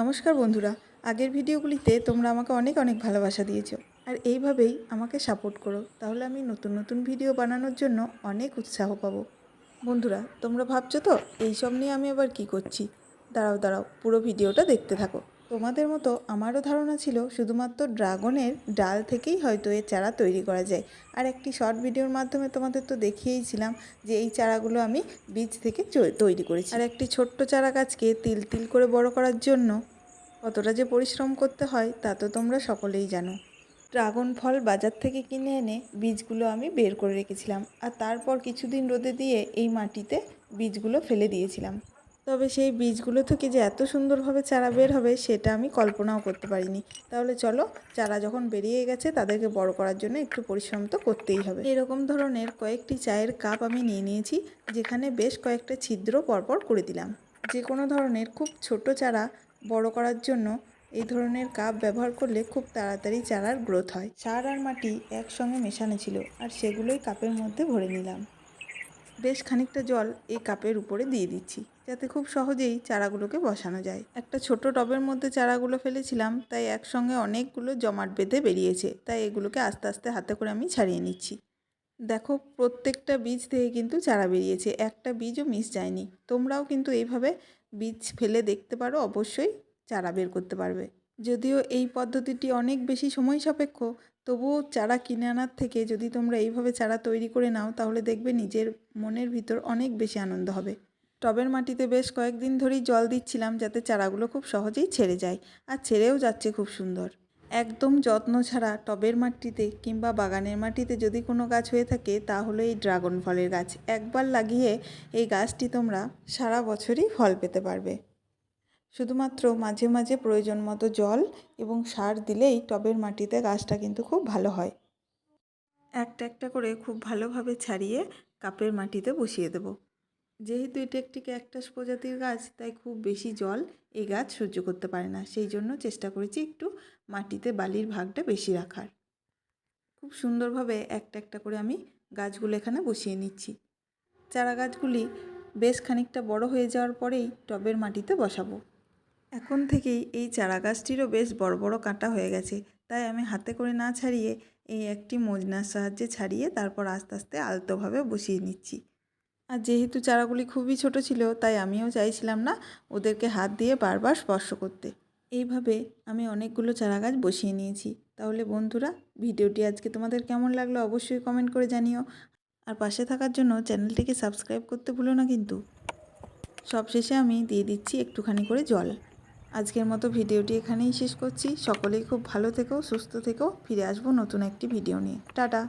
নমস্কার বন্ধুরা, আগের ভিডিওগুলিতে তোমরা আমাকে অনেক অনেক ভালোবাসা দিয়েছ। আর এইভাবেই আমাকে সাপোর্ট করো, তাহলে আমি নতুন নতুন ভিডিও বানানোর জন্য অনেক উৎসাহ পাবো। বন্ধুরা, তোমরা ভাবছ তো, এইসব নিয়ে আমি আবার কি করছি? দাঁড়াও দাঁড়াও, পুরো ভিডিওটা দেখতে থাকো। তোমাদের মতো আমারও ধারণা ছিল শুধুমাত্র ড্রাগনের ডাল থেকেই হয়তো এর চারা তৈরি করা যায়। আর একটি শর্ট ভিডিওর মাধ্যমে তোমাদের তো দেখিয়েইছিলাম যে এই চারাগুলো আমি বীজ থেকে তৈরি করেছি। আর একটি ছোট্ট চারা গাছকে তিল তিল করে বড় করার জন্য কতটা যে পরিশ্রম করতে হয় তা তো তোমরা সকলেই জানো। ড্রাগন ফল বাজার থেকে কিনে এনে বীজগুলো আমি বের করে রেখেছিলাম। আর তারপর কিছুদিন রোদে দিয়ে এই মাটিতে বীজগুলো ফেলে দিয়েছিলাম। তবে সেই বীজগুলো থেকে যে এত সুন্দরভাবে চারা বের হবে, সেটা আমি কল্পনাও করতে পারিনি। তাহলে চলো, চারা যখন বেরিয়ে গেছে, তাদেরকে বড় করার জন্য একটু পরিশ্রম তো করতেই হবে। এরকম ধরনের কয়েকটি চায়ের কাপ আমি নিয়ে নিয়েছি, যেখানে বেশ কয়েকটা ছিদ্র পরপর করে দিলাম। যে কোনো ধরনের খুব ছোট চারা বড় করার জন্য এই ধরনের কাপ ব্যবহার করলে খুব তাড়াতাড়ি চারার গ্রোথ হয়। সার আর মাটি একসঙ্গে মেশানো ছিল, আর সেগুলোই কাপের মধ্যে ভরে নিলাম। বেশ খানিকটা জল এই কাপের উপরে দিয়ে দিচ্ছি, যাতে খুব সহজেই চারাগুলোকে বসানো যায়। একটা ছোট টবের মধ্যে চারাগুলো ফেলেছিলাম, তাই একসঙ্গে অনেকগুলো জমাট বেঁধে বেরিয়েছে, তাই এগুলোকে আস্তে আস্তে হাতে করে আমি ছাড়িয়ে নিচ্ছি। দেখো, প্রত্যেকটা বীজ থেকে কিন্তু চারা বেরিয়েছে, একটা বীজও মিস যায়নি। তোমরাও কিন্তু এইভাবে বীজ ফেলে দেখতে পারো, অবশ্যই চারা বের করতে পারবে। যদিও এই পদ্ধতিটি অনেক বেশি সময় সাপেক্ষ তবুও চারা কিনে আনার থেকে যদি তোমরা এইভাবে চারা তৈরি করে নাও, তাহলে দেখবে নিজের মনের ভিতর অনেক বেশি আনন্দ হবে। টবের মাটিতে বেশ কয়েকদিন ধরেই জল দিচ্ছিলাম যাতে চারাগুলো খুব সহজেই ছেড়ে যায় আর ছেড়েও যাচ্ছে খুব সুন্দর। একদম যত্ন ছাড়া টবের মাটিতে কিংবা বাগানের মাটিতে যদি কোনো গাছ হয়ে থাকে, তাহলে এই ড্রাগন ফলের গাছ। একবার লাগিয়ে এই গাছটি তোমরা সারা বছরই ফল পেতে পারবে। শুধুমাত্র মাঝে মাঝে প্রয়োজন মতো জল এবং সার দিলেই টবের মাটিতে গাছটা কিন্তু খুব ভালো হয়। একটা একটা করে খুব ভালোভাবে ছাড়িয়ে কাপের মাটিতে বসিয়ে দেব। যেহেতু এটি একটি ক্যাকটাস প্রজাতির গাছ, তাই খুব বেশি জল এই গাছ সহ্য করতে পারে না। সেই জন্য চেষ্টা করেছি একটু মাটিতে বালির ভাগটা বেশি রাখার। খুব সুন্দরভাবে একটা একটা করে আমি গাছগুলো এখানে বসিয়ে নিচ্ছি। চারা গাছগুলি বেশ খানিকটা বড় হয়ে যাওয়ার পরেই টবের মাটিতে বসাবো। এখন থেকেই এই চারা গাছটিরও বেশ বড় বড় কাঁটা হয়ে গেছে। তাই আমি হাতে করে না ছাড়িয়ে এই একটি মোজনার সাহায্যে ছাড়িয়ে তারপর আস্তে আস্তে আলতোভাবে বসিয়ে নিচ্ছি। আর যেহেতু চারাগুলি খুবই ছোট ছিল, তাই আমিও চাইছিলাম না ওদেরকে হাত দিয়ে বারবার স্পর্শ করতে। এইভাবে আমি অনেকগুলো চারা গাছ বসিয়ে নিয়েছি। তাহলে বন্ধুরা, ভিডিওটি আজকে তোমাদের কেমন লাগল অবশ্যই কমেন্ট করে জানিও। আর পাশে থাকার জন্য চ্যানেলটিকে সাবস্ক্রাইব করতে ভুলো না কিন্তু। সবশেষে আমি দিয়ে দিচ্ছি একটুখানি করে জল। আজকের মতো ভিডিওটি এখানেই শেষ করছি। সকলেই খুব ভালো থেকো, সুস্থ থেকো। ফিরে আসব নতুন একটি ভিডিও নিয়ে। টাটা।